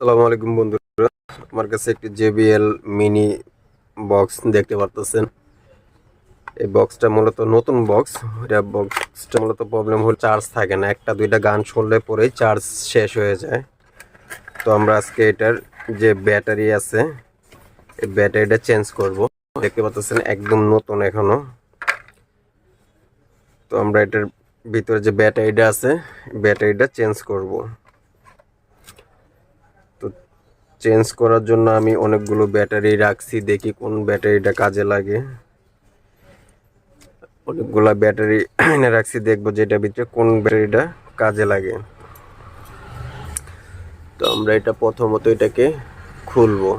আসসালামু আলাইকুম বন্ধুরা। আমার কাছে একটি জেবিএল মিনি বক্স দেখতে পারতেছেন। এই বক্সটা মূলত নতুন বক্স। এটা বক্সটা মূলত প্রবলেম হল চার্জ থাকে না। একটা, দুইটা গান শুনলে পরেই চার্জ শেষ হয়ে যায়। তো আমরা আজকে এটার যে ব্যাটারি আছে, এই ব্যাটারিটা চেঞ্জ করব। দেখতে পাচ্ছেন একদম নতুন এখনও। তো আমরা এটার ভিতরে যে ব্যাটারিটা আছে, ব্যাটারিটা চেঞ্জ করব। চেঞ্জ করার জন্য আমি অনেকগুলো ব্যাটারি রাখছি, দেখি কোন ব্যাটারিটা কাজে লাগে। অনেকগুলা ব্যাটারি এনে রাখছি, দেখব যেটা ভিতরে কোন ব্যাটারিটা কাজে লাগে। তো আমরা এটা প্রথমত এটাকে খুলবো।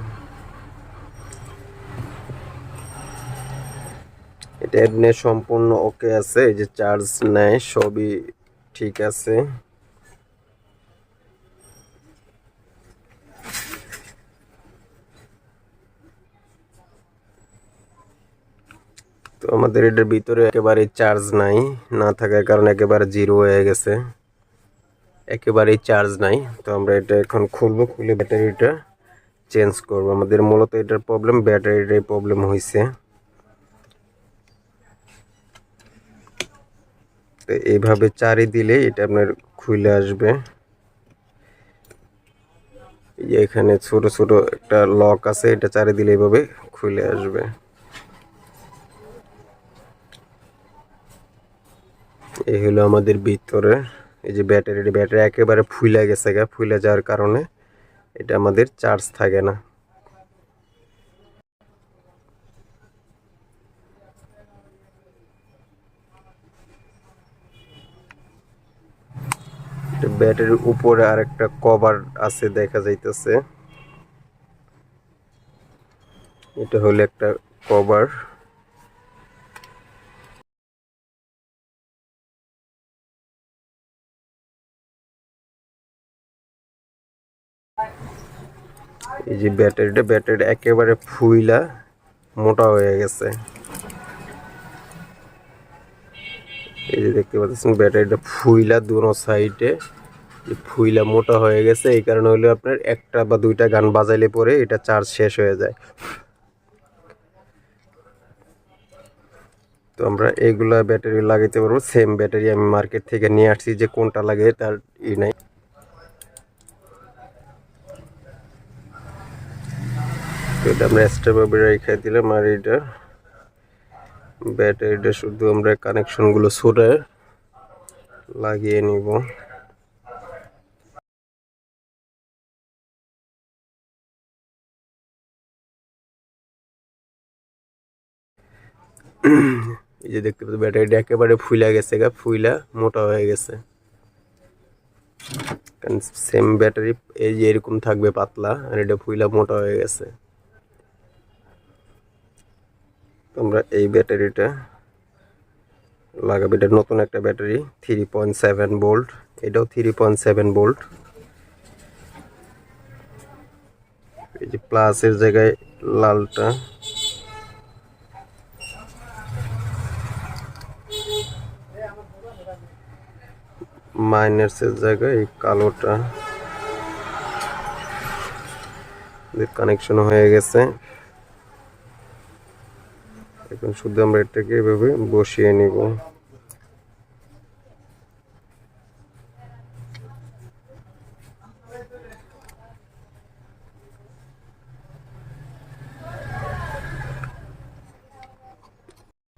এটা এমনি সম্পূর্ণ ওকে আছে, এই যে চার্জ নেয়, সবই ঠিক আছে। তো আমাদের এটার ভিতরে একেবারে চার্জ নাই, না থাকার কারণে একেবারে জিরো হয়ে গেছে। একেবারেই চার্জ নাই, তো আমরা এটা এখন খুলবো, খুলে ব্যাটারিটা চেঞ্জ করব। আমাদের মূলত এটার প্রবলেম ব্যাটারিটাই প্রবলেম হয়েছে তো এইভাবে চারি দিলে এটা আপনার খুলে আসবে। এখানে ছোট ছোট একটা লক আছে, এটা চারি দিলে এইভাবে খুলে আসবে। এই হলো আমাদের ভিতরে, এই যে ব্যাটারি ব্যাটারি একেবারে ফুলে গেছে গা ফুলে যাওয়ার কারণে। এটা আমাদের চার্জ থাকে না। ব্যাটারির উপরে আরেকটা কভার আছে দেখা যাইতেছে। এটা হলো একটা কভার। এই যে ব্যাটারিটা ব্যাটারিটা একেবারে ফুইলা মোটা হয়ে গেছে। এই যে দেখতে পাচ্ছেন, ব্যাটারিটা ফুইলা দুনো সাইডে ফুইলা মোটা হয়ে গেছে। এই কারণে হলো আপনার একটা বা দুইটা গান বাজাইলে পরে এটা চার্জ শেষ হয়ে যায়। তো আমরা এইগুলা ব্যাটারি লাগাইতে পারব। সেম ব্যাটারি আমি মার্কেট থেকে নিয়ে আসছি যে কোনটা লাগে তার ই নাই। এটা আমরা এক্সট্রাভাবে রেখে দিলাম আর এটা ব্যাটারিটা শুধু আমরা কানেকশনগুলো সরে লাগিয়ে নিব। এই যে দেখতে পাচ্ছি ব্যাটারিটা একেবারে ফুইলা গেছে গা, ফুইলা মোটা হয়ে গেছে। কারণ সেম ব্যাটারি এই যে এরকম থাকবে পাতলা, আর এটা ফুইলা মোটা হয়ে গেছে। তোমরা এই ব্যাটারিটা লাগাবে। এটা নতুন একটা battery three point seven volt এটাও থ্রি পয়েন্ট সেভেন বোল্ট এই যে প্লাসের জায়গায় লালটা। মাইনাসের জায়গায় এই কালোটা। কানেকশন হয়ে গেছে। এখন শুধু আমরা এটাকে এভাবে বসিয়ে নিব।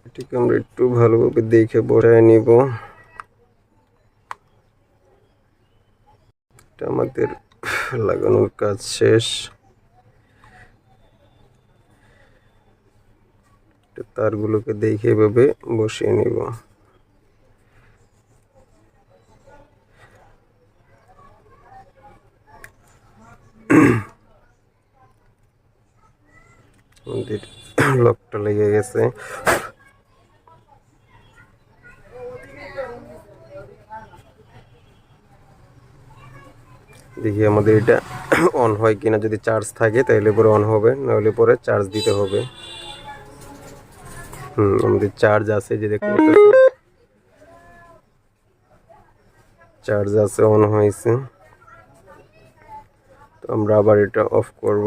এটাকে আমরা একটু ভালোভাবে দেখে বসায় নিব। আমাদের লাগানোর কাজ শেষ। তারগুলোকে দেখে এভাবে বসিয়ে নিব। লকটা লেগে গেছে। দেখি আমাদের এটা অন হয় কিনা। যদি চার্জ থাকে তাহলে পরে অন হবে, নাহলে পরে চার্জ দিতে হবে। হুম, আমাদের চার্জ আছে যে দেখতে চার্জ আছে অন হয়েছে। তো আমরা আবার এটা অফ করব।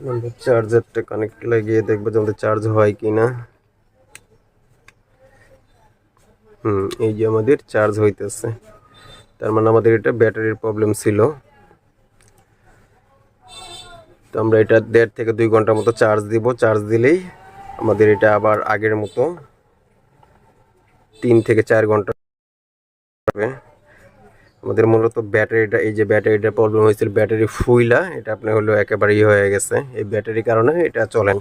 আমরা চার্জারটা কানেক্ট লাগিয়ে দেখব যে আমাদের চার্জ হয় কি না হুম, এই যে আমাদের চার্জ হইতেছে। তার মানে আমাদের এটা ব্যাটারির প্রবলেম ছিল। আমরা এটা দেড় থেকে দুই ঘণ্টার মতো চার্জ দিব। চার্জ দিলেই আমাদের এটা আবার আগের মতো তিন থেকে চার ঘণ্টা আমাদের মূলত ব্যাটারিটা, এই যে ব্যাটারিটা প্রবলেম হয়েছিল, ব্যাটারি ফুইলা, এটা আপনার হলো একেবারে ইয়ে হয়ে গেছে। এই ব্যাটারির কারণে এটা চলেন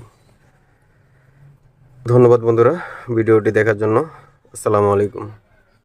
ধন্যবাদ বন্ধুরা, ভিডিওটি দেখার জন্য। আসসালামু আলাইকুম।